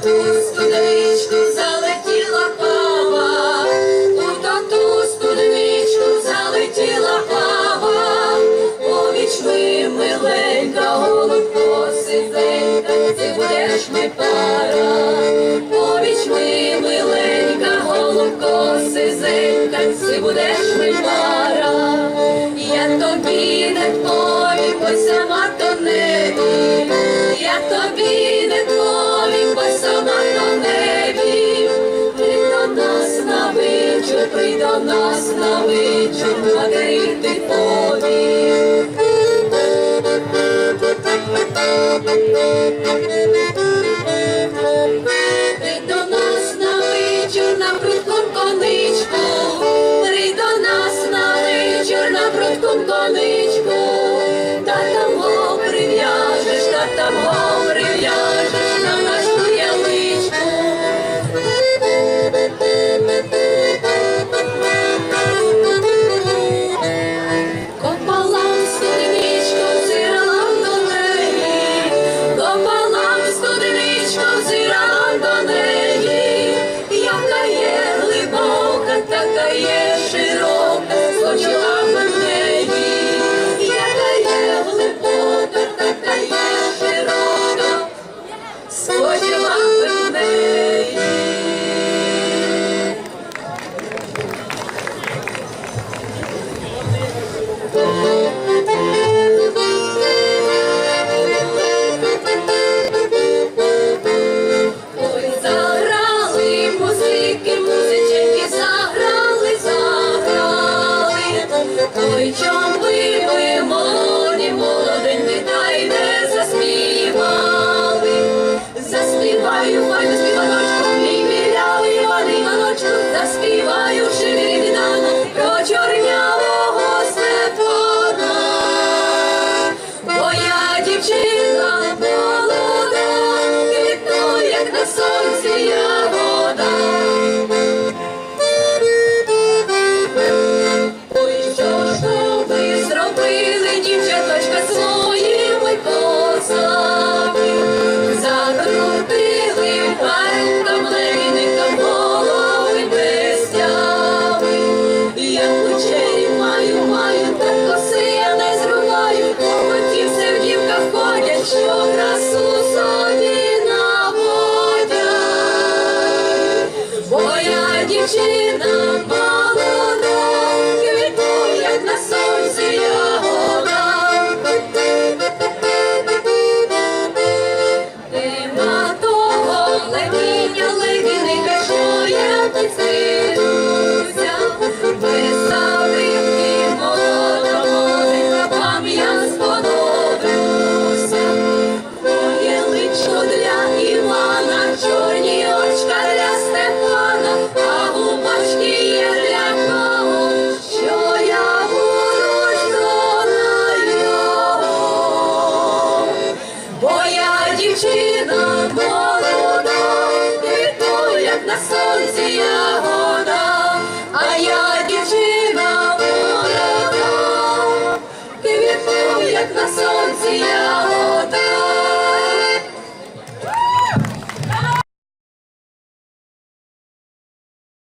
татусь тудичку залетіла пава, у татусь тудичку залетіла пава, Повіч миленька, голубко сиденька, будеш ми пара, Повіч миленька, голубко сизенька, ти будеш ми пара, я тобі не повім, бо сама то не. Боже, до нас на вечір, благодарив ти повір. Прийди до нас на вечір, на прудком коничку, Прийди до нас на вечір, на прудком коничку, та там го прив'яжеш, та там Hoje change. to you.